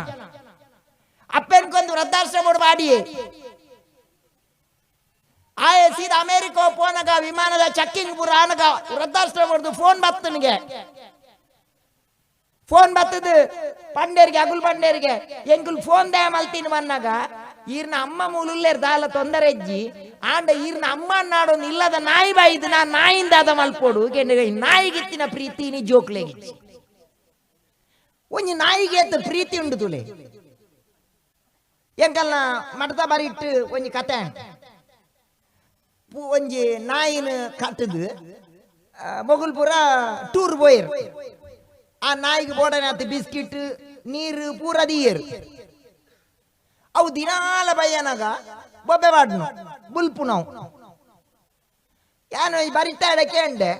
ಅಪ್ಪೆನ್ಕೊಂದು ವೃದ್ಧಾಶ್ರಮೋಡು ಮಾಡಿ ಆಯ ಸೀದಾ ಅಮೆರಿಕ ಪೋನಗ ವಿಮಾನದ ಚೆಕ್ಕಿಂಗ್ ಪುರ ಆನಗ ವೃದ್ಧಾಶ್ರಮದ್ದು ಫೋನ್ ಬತ್ತನಿಗೆ ಫೋನ್ ಬತ್ತದು ಪಂಡೇರಿಗೆ ಅಗುಲ್ ಪಂಡೇರಿಗೆ ಎಂಗುಲ್ ಫೋನ್ ದಯ ಮಲ್ತೀನಿ ಬನ್ನಾಗ ಈರ್ನ ಅಮ್ಮ ಮೂಲುಲ್ಲೇರ್ ದಾಲ ತೊಂದರೆ ಇಜ್ಜಿ ಆಂಡ ಈರ್ನ ಅಮ್ಮ ನಾಡೊಂದು ಇಲ್ಲದ ನಾಯಿ ಬಾಯಿದು ನಾ ನಾಯಿಂದ ಅದ ಮಲ್ಪೋಡು ಕೆಂಡ ನಾಯಿಗಿತ್ತಿನ ಪ್ರೀತಿ ನೀ ಜೋಕ್ಲೆಗಿಚ್ಚಿ ಒಂಜಿ ನಾಯಿಗೆ ಎತ್ತ ಪ್ರೀತಿ ಉಂಡು ತುಲೆ ಎಂಕಲ್ನ ಮಡತ ಬರಿಟ್ಟು ಒಂಜಿ ಕತೆ ಪು- ಒಂಜಿ ನಾಯಿನ ಕಟ್ಟದು ಮೊಗುಲ್ ಪೂರ ಟೂರ್ போயிரு ಆ ನಾಯಿಗೆ ಬೋಡನೆ ಬಿಸ್ಕಿಟ್ ನೀರು ಪೂರ ದಿಯರು ಅವು ದಿನಾಲ ಬಯ್ಯನಾಗ ಬೊಬ್ಬೆ ಬಾಡ್ನು ಬುಲ್ಪು ನಾವು ಯಾನು ಈ ಬರಿತಾ ಕೇಂಡೆ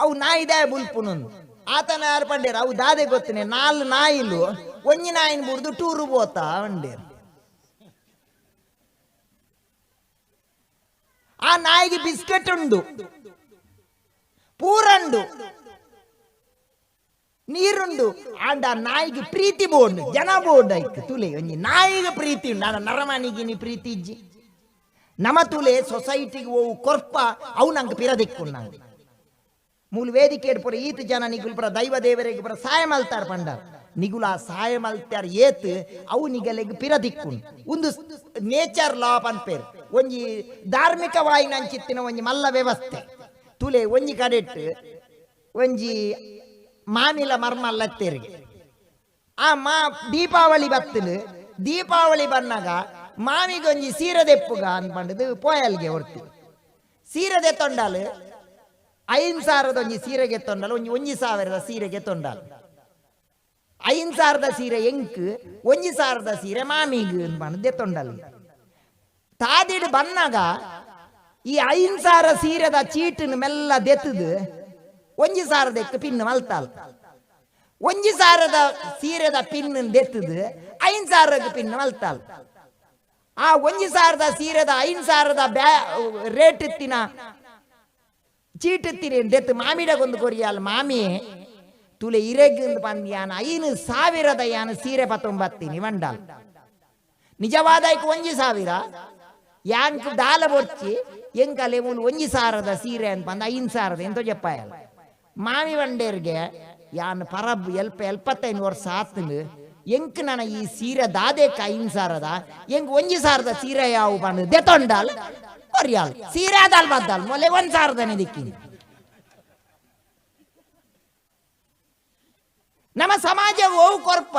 ಅವು ನಾಯಿದೆ ಬುಲ್ಪುನೊಂದು ಆತನ ಯಾರು ಪಂಡೇರು? ಅವು ದಾದೆ ಗೊತ್ತನೆ. ನಾಲ್ ನಾಯಿಲು, ಒಂಜಿ ನಾಯಿನ ಬುಡ್ದು ಟೂರು ಬೋತ ಅಂಡೇರು ಆ ನಾಯಿಗೆ ಬಿಸ್ಕೆಟ್ ಉಂಡು. ಪೂರಂಡು ನೀರುಂಡು. ಆಂಡ ಆ ನಾಯಿಗೆ ಪ್ರೀತಿ ಬೋರ್ಡ್ ಜನ ಬೋರ್ಡ್ ಆಯ್ತು ತುಲೆ. ಒಂಜಿ ನಾಯಿಗೆ ಪ್ರೀತಿ ಉಂಡು. ಆಂಡ ನರಮನಿಗೆ ನೀ ಪ್ರೀತಿ ಇಜ್ಜಿ. ನಮ ತುಲೆ ಸೊಸೈಟಿಗೆ ಹೋಗು ಕೊರ್ಪ, ಅವು ನಂಗೆ ಪಿರದಿಕ್ಕು ನಂಗೆ. ಮೂಲ ವೇದಿಕೆ ಪುರ ಈತ ಜನ ನಿಗುಲ್ ಪುರ ದೈವ ದೇವರಿಗೆ ಪುರ ಸಹಾಯ ಮಲ್ತಾರ ಪಂಡ. ನಿಗುಲ ಸಹಾಯ ಮಲ್ತಾರ ಏತ್ ಅವು ನಿಗಲೆಗ್ ಪಿರದಿಕ್ಕು ಒಂದು ನೇಚರ್ ಲಾ ಪನ್ಪೇರ್ ಒಂಜಿ ಧಾರ್ಮಿಕವಾಯಿ ನಂಚಿತ್ತಿನ ಒಂಜಿ ಮಲ್ಲ ವ್ಯವಸ್ಥೆ. ತುಲೆ ಒಂಜಿ ಕಡೆಟ್ ಒಂಜಿ ಮಾಮಿಲ ಮರ್ಮಲ್ಲತ್ತೇರಿಗೆ. ಆ ಮಾ ದೀಪಾವಳಿ ಬತ್ತಲು ದೀಪಾವಳಿ ಬನ್ನಾಗ ಮಾಮಿಗೆ ಒಂಜಿ ಸೀರೆ ದೆಪ್ಪುಗ ಅನ್ಪಂಡದು ಪೋಯಲ್ಗೆ ಹೊರ್ತು ಸೀರೆ ದೆತ್ತೊಂಡಾಲು ಐನ್ ಸಾವಿರದ ಒಂಜಿ ಸೀರೆಗೆ ತೊಂಡಲ, ಒಂಜಿ ಒಂಜಿ ಸಾವಿರದ ಸೀರೆಗೆ ತೊಂಡಾಲು. ಐನ್ ಸಾವಿರದ ಸೀರೆ ಎಂಕ್, ಒಂಜಿ ಸಾವಿರದ ಸೀರೆ ಮಾಮಿಗ್ ಅನ್ಪಂಡು ದೆತ್ತೊಂಡಲು ತಾದಿಡ್ ಬನ್ನಾಗ ಈ ಐನ್ ಸಾವಿರ ಸೀರೆದ ಚೀಟನ್ ಮೆಲ್ಲ ದೆತ್ತದು ಒಂಜಿ ಸಾವಿರದಕ್ಕೆ ಪಿನ್ ಮಲ್ತಾಲ್. ಒಂಜಿ ಸಾವಿರದ ಸೀರೆದ ಪಿನ್ ದೆತ್ತದು ಐನ್ ಸಾವಿರಕ್ಕೆ ಪಿನ್ ಮಲ್ತಾಲ್. ಆ ಒಂಜಿ ಸಾವಿರದ ಸೀರೆದ ಐನ್ ಸಾವಿರದ ಬ್ಯಾ ರೇಟ್ ಇತ್ತಿನ ಚೀಟಿತ್ತಿನ ದೆತ್ತು ಮಾಮಿಡಗೊಂದು ಕೊರಿಯಾಲ್ ಮಾಮಿ ತುಲೆ ಇರೆಗಿಂದು ಬಂದು ಯಾನ ಐನು ಸಾವಿರದ ಯಾನ ಸೀರೆ ಪತ್ತೊಂಬತ್ತೀನಿ ಮಂಡಾಲ್ ನಿಜವಾದ ಐಕ್ ಒಂಜಿ ಸಾವಿರ ಯಾಂಕ್ ದಾಲ ಬೊಚ್ಚಿ ಎಂಕಲೆ ಮೂಲು ಒಂಜಿ ಸಾರದ ಸೀರೆ ಅಂತ ಬಂದ ಐನ್ ಸಾರದ ಎಂತೋ ಜಪ್ಪಾಯಲ್ಲ ಮಾವಿ ಬಂಡೇರ್ಗೆ ಯಾನ್ ಪರಬ್ ಎಲ್ಪ ಎಲ್ಪತ್ತೈದು ವರ್ಷ ಆತನು ಎಂಕ್ ನನ ಈ ಸೀರೆ ದಾದೇಕ ಐನ್ ಸಾರದ ಎಂಕ್ ಒಂಜಿ ಸಾರದ ಸೀರೆ ಯಾವು ಬಂದು ದೆತೊಂಡಾಲ್ ಕೊರಿಯಾಲ್ ಸೀರೆ ಆದಾಲ್ ಬದ್ದಾಲ್ ಮೊಲೆ ಒಂದ್ ಸಾರದನೆ ದಿಕ್ಕಿನಿ. ನಮ್ಮ ಸಮಾಜ ಓವು ಕೊರ್ಪ,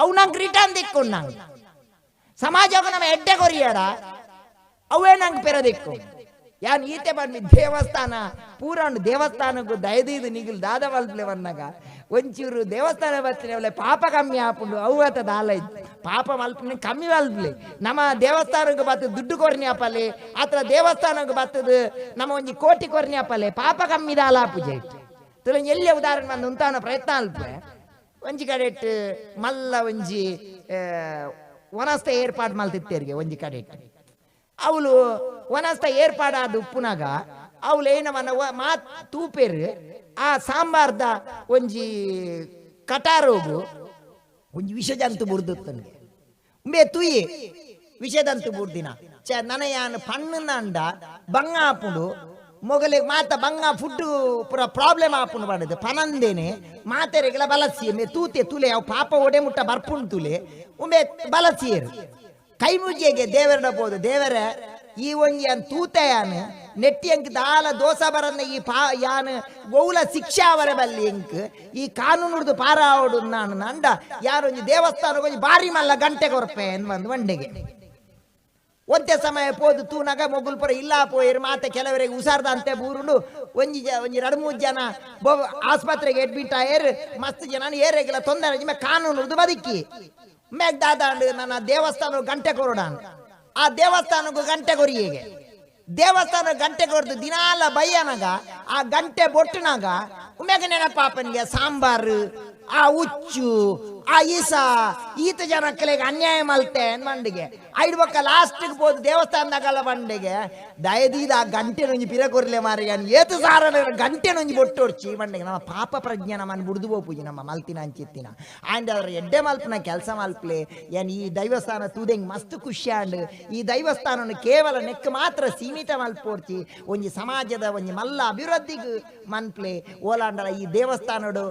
ಅವು ನಂಗೆ ರಿಟರ್ನ್ ದಿಕ್ಕೊಂಡು ನಂಗೆ. ಸಮಾಜಕ್ಕೆ ನಮ್ಮ ಎಡ್ಡೆ ಕೊರಿಯಾರ ಅವೇ ನಂಗೆ ಪೆರದಿಕ್ಕು ಯಾನ್ ಈತೆ ಬನ್ನಿ ದೇವಸ್ಥಾನ. ಪೂರಣ್ಣು ದೇವಸ್ಥಾನಕ್ಕೂ ದಯದೀದು ನಿಗಿಲ್ ದಾದ ಬಂದಾಗ ಒಂಚೂರು ದೇವಸ್ಥಾನ ಬರ್ತೀನಿ ಪಾಪ ಕಮ್ಮಿ ಆಪುಂಡು ಅವು ದಾಲ ಪಾಪ ಮಲ್ಪನೆ ಕಮ್ಮಿ ಮಲ್ಪಲೆ. ನಮ್ಮ ದೇವಸ್ಥಾನಕ್ಕೆ ಬರ್ತದೆ ದುಡ್ಡು ಕೊರ್ನಿ ಆಪಲೆ ಆತರ ದೇವಸ್ಥಾನಕ್ಕೆ ಬರ್ತದೆ ನಮ್ಮ ಒಂಜಿ ಕೋಟಿ ಕೊರ್ನಿ ಆಪಲೆ ಪಾಪ ಕಮ್ಮಿ ದಾಲ ಪೂಜೆ ತುಲ ಎಲ್ಲಿ ಉದಾಹರಣೆ ಬಂದು ಉಂತಾನ ಪ್ರಯತ್ನ ಅಲ್ಪೆ ಒಂಜಿ ಕಡೆ ಇಟ್ಟು ಮಲ್ಲ ಒಂಜಿ ವನಸ್ಥ ಏರ್ಪಾಡು ಮಲ್ತಿತ್ತೇರಿಗೆ ಒಂಜಿ ಕಡೆ ಇಟ್ಟು. ಅವಳು ವನಸ್ಥ ಏರ್ಪಾಡಾದ ಉಪ್ಪುನಾಗ ಅವಳು ಏನವನ್ನ ವ- ಮಾತ್ ತೂಪೇರು ಆ ಸಾಂಬಾರ್ದ ಒಂಜಿ ಕಟಾರೋಗು, ಒಂಜಿ ವಿಷಜಂತು ಬುರ್ದುತ್ತನ್ಗೆ ಉಂಬೆ ತುಯಿ ವಿಷದಂತು ಬುರ್ದಿನ. ಚ ನನಯಾನ ಪಣ್ಣು ನಂಡ ಬಂಗ ಆಪುಂಡು ಮೊಗಲೆ ಮಾತ ಬಂಗ ಫುಡ್ ಪುರ ಪ್ರಾಬ್ಲಮ್ ಆಪುಂಡು ಮಾಡಿದೆ. ಪನಂದೇನೆ ಮಾತೆರೆಗಳ ಬಲಸಿ ಮೇ ತೂತೆ ತುಲೆ, ಅವು ಪಾಪ ಒಡೆ ಮುಟ್ಟ ಬರ್ಪುಂಡು ತುಲೆ ಉಂಬೆ ಬಲಸಿಯರು ಕೈ ಮುಜ್ಜೆಗೆ ದೇವರಡ ಬೋದು. ದೇವರ, ಈ ಒಂಜಿ ಅನ್ ತೂತೆಯಾನ್ ನೆಟ್ಟಿ ಅಂಕ್ ದಾಲ ದೋಸ ಬರನ್ನ ಈ ಪಾ ಯಾನ್ ಗೌಲ ಶಿಕ್ಷಾ ಅವರ ಬಲ್ಲಿ ಎಂಕ್ ಈ ಕಾನೂನುಡ್ದು ಪಾರಾವಡು ನಾನು ನಂಡ ಯಾರೊಂಜಿ ದೇವಸ್ಥಾನ ಒಂಜಿ ಬಾರಿ ಮಲ್ಲ ಗಂಟೆ ಕೊರಪೆ ಬಂದು ಒಂಡೆಗೆ. ಒಂದೇ ಸಮಯ ಪೋದು ತೂನಗ ಮೊಗುಲ್ ಪುರ ಇಲ್ಲ ಪೋಯಿರು, ಮಾತೆ ಕೆಲವರಿಗೆ ಉಸಾರ್ದ ಅಂತೆ ಬೂರುಂಡು, ಒಂಜಿ ಒಂಜಿ ಎರಡು ಮೂರು ಜನ ಬೊ, ಆಸ್ಪತ್ರೆಗೆ ಅಡ್ಮಿಟ್ ಆಯರ್, ಮಸ್ತ್ ಜನ ಏರೆಗಿಲ್ಲ ತೊಂದರೆ ಕಾನೂನು ಕಾನೂನು ಬದುಕಿ. ಮೇಗ್ ದಾದಾಂಡು ನನ್ನ ದೇವಸ್ಥಾನ ಗಂಟೆ ಕೊರಡಾನ್ ಆ ದೇವಸ್ಥಾನಕ್ಕೂ ಗಂಟೆ ಕೊರಿಯೇಗೆ ದೇವಸ್ಥಾನ ಗಂಟೆ ಕೊಡ್ದು ದಿನಾಲ ಬಯ್ಯನಾಗ ಆ ಗಂಟೆ ಬೊಟ್ಟನಾಗ ಉಮ್ಯಾಗ ನೆನಪಾಪನಿಗೆ ಸಾಂಬಾರು ಆ ಉಚ್ಚು ಆ ಈಸ ಈತ ಜನಕ್ಕಲೆಗೆ ಅನ್ಯಾಯ ಮಲ್ತೆ ಮಂಡಿಗೆ ಐಡ್ಬೇಕ ಲಾಸ್ಟಿಗೆ ಹೋದ್ ದೇವಸ್ಥಾನದಾಗಲ್ಲ ಮಂಡಿಗೆ ದಯದೀದ ಆ ಗಂಟೆ ನೊಂಜಿ ಪಿರ ಕೊರ್ಲೆ ಮಾರಿ ಏತು ಸಾರ ಗಂಟೆ ನೊಂಜಿ ಬೊಟ್ಟೊಡ್ಚಿ ಮಂಡಿಗೆ ನಮ್ಮ ಪಾಪ ಪ್ರಜ್ಞೆ ನಮ್ಮನ್ನು ಬುಡ್ದು ಪೂಜಿ, ನಮ್ಮ ಮಲ್ತಿನ ಅಂಚಿತ್ತಿನ. ಆಂಡ್ ಅದರ ಎಡ್ಡೆ ಮಲ್ಪನ ಕೆಲಸ ಮಲ್ಪ್ಲೆ ಏನ್ ಈ ದೈವಸ್ಥಾನ ತೂದೆಂಗ್ ಮಸ್ತ್ ಖುಷಿ ಆಂಡ್ ಈ ದೈವಸ್ಥಾನವನ್ನು ಕೇವಲ ನೆಕ್ ಮಾತ್ರ ಸೀಮಿತ ಮಲ್ಪೋಡ್ಚಿ ಒಂಜಿ ಸಮಾಜದ ಒಂಜಿ ಮಲ್ಲ ಅಭಿವೃದ್ಧಿಗೆ ಮನ್ಪ್ಲೆ. ಓಲಾಂಡಲ ಈ ದೇವಸ್ಥಾನಡು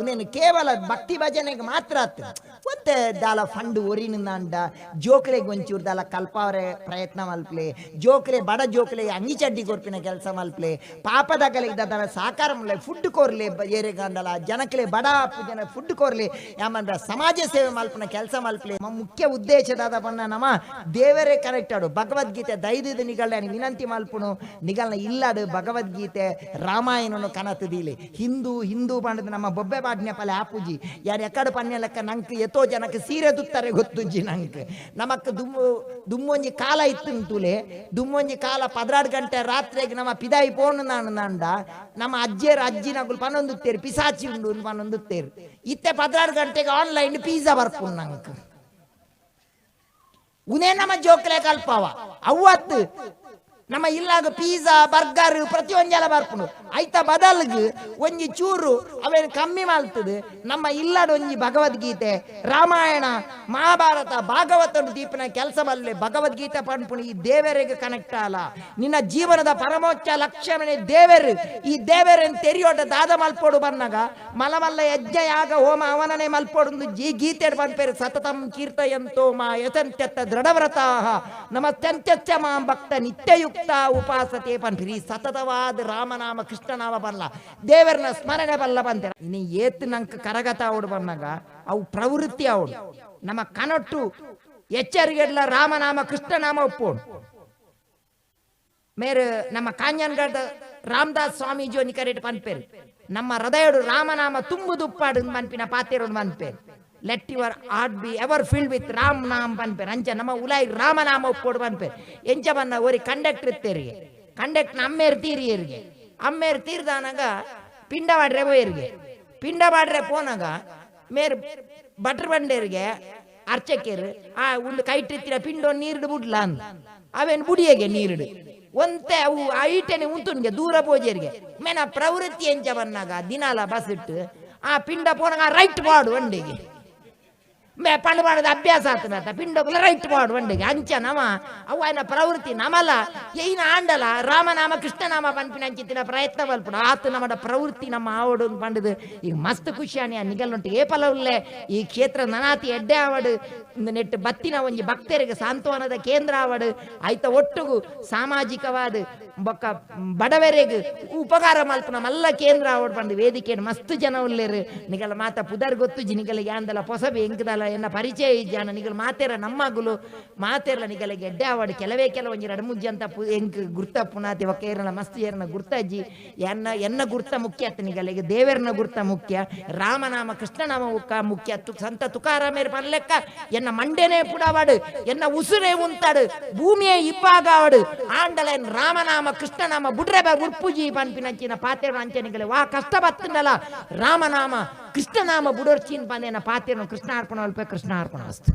ಉನೇನು ಕೇವಲ ಭಕ್ತಿ ಭಜನೆಗೆ ಮಾತ್ರ ಆತ್ ಮತ್ತೆ ದಾಲ ಫಂಡ್ ಒರಿನಿಂದ ಜೋಕ್ಲೆಗೆ ಒಂಚೂರು ದಾಲ ಕಲ್ಪಾವರೆ ಪ್ರಯತ್ನ ಮಲ್ಪ್ಲೆ ಜೋಕ್ಲೆ ಬಡ ಜೋಕ್ಲೆ ಅಂಗಿ ಚಡ್ಡಿ ಕೊರ್ಪಿನ ಕೆಲಸ ಮಲ್ಪ್ಲೆ, ಪಾಪದ ದಾದ ಸಾಕಾರ ಮಲ್ಲೆ, ಫುಡ್ ಕೋರ್ಲೆ ಏರೆಗಂಡಲ ಜನಕ್ಲೆ ಬಡ ಜನ ಫುಡ್ ಕೋರ್ಲೆ, ಯಾಮಂದ್ರ ಸಮಾಜ ಸೇವೆ ಮಲ್ಪನ ಕೆಲಸ ಮಲ್ಪ್ಲೆ ಮುಖ್ಯ ಉದ್ದೇಶದಾದ ಪನ್ನ ನಮ್ಮ ದೇವರೇ ಕರೆಕ್ಟ್ ಆಡು. ಭಗವದ್ಗೀತೆ ದೈದದ ನಿಗಳ ವಿನಂತಿ ಮಲ್ಪುನು ನಿಗಲ್ನ ಇಲ್ಲದು ಭಗವದ್ಗೀತೆ ರಾಮಾಯಣನು ಕನತದಿಲಿ ಹಿಂದೂ ಹಿಂದೂ ಬಣ್ಣದ ನಮ್ಮ ಬೊಬ್ಬೆ ಬಾಡ್ನೆ ಪಲೆ ಆಪುಜಿ ಯಾರು ಎಕ್ಕಡು ಪನ್ಯ ಲೆಕ್ಕ ನಂಕ್ ಎತ್ತೋ ಜನಕ್ಕೆ ಸೀರೆ ದುತ್ತಾರೆ ಗೊತ್ತುಜ್ಜಿ ನಂಕ್. ನಮಕ್ ದುಮ್ಮು ದುಮ್ಮೊಂಜಿ ಕಾಲ ಇತ್ತುಂತುಲೆ ದುಮ್ಮೊಂಜಿ ಕಾಲ ಪದ್ರಾಡು ಗಂಟೆ ರಾತ್ರಿಗೆ ನಮ್ಮ ಪಿದಾಯಿ ಪೋನು ನಾನು ನಂಡ, ನಮ್ಮ ಅಜ್ಜಿಯರು ಅಜ್ಜಿ ನಗುಲು ಪನ್ನೊಂದುತ್ತೇರು ಪಿಸಾಚಿ ಉಂಡು ಪನ್ನೊಂದುತ್ತೇರು ಇತ್ತೆ ಪದ್ರಾಡು ಗಂಟೆಗೆ ಆನ್ಲೈನ್ ಪಿಜ್ಜಾ ಬರ್ಪು ನಂಕ್. ಉನೇ ನಮ್ಮ ಜೋಕ್ಲೆ ಕಲ್ಪವ. ಅವತ್ತು ನಮ್ಮ ಇಲ್ಲಾಗ ಪಿಜ್ಜಾ ಬರ್ಗರ್ ಪ್ರತಿಯೊಂದೆಲ್ಲ ಬರ್ಪುಂಡು ಐತ ಬದಲ್ಗ್ ಒಂಜಿ ಚೂರು ಅವೇನು ಕಮ್ಮಿ ಮಾಡ್ತದೆ. ನಮ್ಮ ಇಲ್ಲದ ಒಂಜಿ ಭಗವದ್ಗೀತೆ, ರಾಮಾಯಣ, ಮಹಾಭಾರತ ಭಾಗವತ ದೀಪನ ಕೆಲಸ ಮಲ್ಲೆ ಭಗವದ್ಗೀತೆ ಪಂಪುಣಿ ಈ ದೇವರಿಗೆ ಕನೆಕ್ಟ್ ಅಲ್ಲ ನಿನ್ನ ಜೀವನದ ಪರಮೋಚ್ಚ ಲಕ್ಷ್ಯನೇ ದೇವರು. ಈ ದೇವರನ್ನು ತೆರೆಯೋಟ ದಾದ ಮಲ್ಪೋಡು ಬನ್ನಾಗ ಮಲಮಲ್ಲ ಯಜ್ಞ ಯಾಗ ಹೋಮ ಅವನನೆ ಮಲ್ಪೋಡು ಜೀ ಗೀತೆ ಬಂದ್ಪೇರು ಸತತಂ ಕೀರ್ತಯಂತೋ ಮಾ ಯತಂತ್ಯತ್ತ ದೃಢವ್ರತಾಹ. ನಮತ್ಯಂತ್ಯಚ್ಚ ಮಾಂ ಭಕ್ತ ನಿತ್ಯಯುಕ್ತ ಉಪಾಸತೆ ಪನ್ಪಿರಿ. ಸತತವಾದ ರಾಮನಾಮ, ಕೃಷ್ಣನಾಮ ಬಲ್ಲ ದೇವರನ್ನ ಸ್ಮರಣೆ ಬಲ್ಲ ಬಂತೆ ನೀ ಏತ್ ನಂಕ ಕರಗತ ಅವಡು ಬಂದಾಗ ಅವು ಪ್ರವೃತ್ತಿ ಅವಡು. ನಮ್ಮ ಕನಟ್ಟು ಎಚ್ಚರಿಗೆಡ್ಲ ರಾಮನಾಮ, ಕೃಷ್ಣನಾಮ ಒಪ್ಪೋಡು. ಮೇರು ನಮ್ಮ ಕಾಂಜನ್ಗಢ ರಾಮದಾಸ್ ಸ್ವಾಮೀಜಿ ಕರೆಟ್ ಪನ್ಪೇರು. ನಮ್ಮ ಹೃದಯಡು ರಾಮನಾಮ ತುಂಬು ದುಪ್ಪಾಡು ಪನ್ಪಿನ ಪಾತೆರೋಡು ಪನ್ಪೇರು let your heart be ever filled with Ram naam ಪನ್ಪೇರು ಅಂಚ ನಮ್ಮ ಉಲಾಯಿ ರಾಮನಾಮ ಒಪ್ಪೋಡು ಪನ್ಪೇರು ಎಂಚ ಬನ್ನ ಒರಿ ಕಂಡಕ್ಟರ್ ಇತ್ತೇರಿಗೆ ಕಂಡಕ್ಟರ್ ಅಮ್ಮೇರು ತೀರಿಯರಿಗೆ ಅಮ್ಮೇರು ತೀರ್ದಾನಾಗ ಪಿಂಡ ಮಾಡ್ರೆ ಹೋಯರಿಗೆ ಪಿಂಡ ಮಾಡ್ರೆ ಪೋನಾಗ ಮೇರ್ ಬಟ್ರ್ ಬಂಡೇರಿಗೆ ಅರ್ಚಕೇರು ಆ ಒಂದು ಕೈಟಿತ್ತಿರ ಪಿಂಡೋ ನೀರ್ಡು ಬಿಡ್ಲ ಅಂದ್ ಅವೇನು ಬುಡಿಯಗೆ ನೀರುಡು ಒಂತೆ ಅವು ಐಟನೆ ಉಂಟುನ್ಗೆ ದೂರ ಪೋಜೇರಿಗೆ ಮೇನ ಪ್ರವೃತ್ತಿ ಎಂಚ ಬನ್ನಾಗ ದಿನಾಲ ಬಸ್ ಇಟ್ಟು ಆ ಪಿಂಡ ಪೋನಾಗ ರೈಟ್ ಮಾಡು ಒಂಡೆಗೆ ಮೇ ಪಂಡ ಮಾಡೋದು ಅಭ್ಯಾಸ ಆತನತ ಪಿಂಡೋಗ್ಲ ರೈಟ್ ಬಾಡ್ ಒಂಡಿಗೆ, ಅಂಚ ನಮ ಅವು ಪ್ರವೃತ್ತಿ ನಮಲ. ಏನ ಆಂಡಲ, ರಾಮನಾಮ, ಕೃಷ್ಣನಾಮ ಪನ್ಪಿನ ಅಂಚಿತ್ತಿನ ಪ್ರಯತ್ನ ಬಲ್ಪುಡು ಆತ ನಮಡ ಪ್ರವೃತ್ತಿ ನಮ್ಮ ಆವಡು ಪಂಡದು ಈಗ ಮಸ್ತ್ ಖುಷಿಯಾಣಿ ಆ ನಿಗಲ್ನೊಟ್ಟು ಏ ಪಲವಲ್ಲೇ ಈ ಕ್ಷೇತ್ರ ನನಾತಿ ಎಡ್ಡೆ ಆವಡು. ನೆಟ್ ಬತ್ತಿನ ಒಂಜಿ ಭಕ್ತರಿಗೆ ಸಾಂತ್ವನದ ಕೇಂದ್ರ ಆವಡು. ಆಯ್ತ ಒಟ್ಟುಗು ಸಾಮಾಜಿಕವಾದ ಬೊಕ್ಕ ಬಡವರಿಗೆ ಉಪಕಾರ ಮಲ್ಪನ ಮಲ್ಲ ಕೇಂದ್ರ ಆವಡ್ ಪಂಡು ವೇದಿಕೆ ಮಸ್ತ್ ಜನ ಉಲ್ಲೇರು ನಿಗಲ ಮಾತ ಪುದರ್ ಗೊತ್ತು ಜಿ ನಿಗಲ ಯಾಂದಲ ಪೊಸಬೆ ಎಂಕದಲ ಎನ್ನ ಪರಿಚಯ ಇಜ್ಜಾನ. ನಿಗಲ ಮಾತೇರ ನಮ್ಮಗುಲು ಮಾತೇರ್ಲ ನಿಗಲ ಗೆಡ್ಡೆ ಆವಡ್ ಕೆಲವೇ ಕೆಲವು ಒಂಜಿ ಎರಡು ಮುಜ್ಜಿ ಅಂತ ಪು ಎಂಕ್ ಗುರ್ತ ಪುನಾತಿ ಒಕ್ಕ ಏರನ ಮಸ್ತ್ ಏರನ ಗುರ್ತಜ್ಜಿ ಎನ್ನ ಎನ್ನ ಗುರ್ತ ಮುಖ್ಯ ಅತ್ತ ನಿಗಲಿಗೆ ದೇವರನ ಗುರ್ತ ಮುಖ್ಯ. ರಾಮನಾಮ, ಕೃಷ್ಣನಾಮ ಉಕ್ಕ ಮುಖ್ಯ. ತು ಸಂತ ತುಕಾರಾಮೇರ್ ಪನ್ಲೆಕ್ಕ ಎನ್ನ ಮಂಡೆನೇ ಪುಡವಾಡು. ಎನ್ನ ಉಸುರೇ ಉಂತಾಡು. ಭೂಮಿಯೇ ಇಪ್ಪಾಗಾವಡು. ಆಂಡಲ ಎನ್ ರಾಮನಾಮ ಕೃಷ್ಣನಾಮ ಬುಡ್ರೆ ಬಾ ಉರ್ಪುಜಿ ಪನ್ಪಿನಂಚಿನ ಪಾತೆರ ಅಂಚನಿಗಲೆ ವಾ ಕಷ್ಟ ಬತ್ತಂಡಲ ರಾಮನಾಮ ಕೃಷ್ಣನಾಮ ಬುಡೋರ್ಚಿನ್ ಬಂದೇನ ಪಾತೆರನು ಕೃಷ್ಣ ಅರ್ಪಣ ಅಲ್ಪ ಕೃಷ್ಣ ಅರ್ಪಣ ಅಸ್ತು.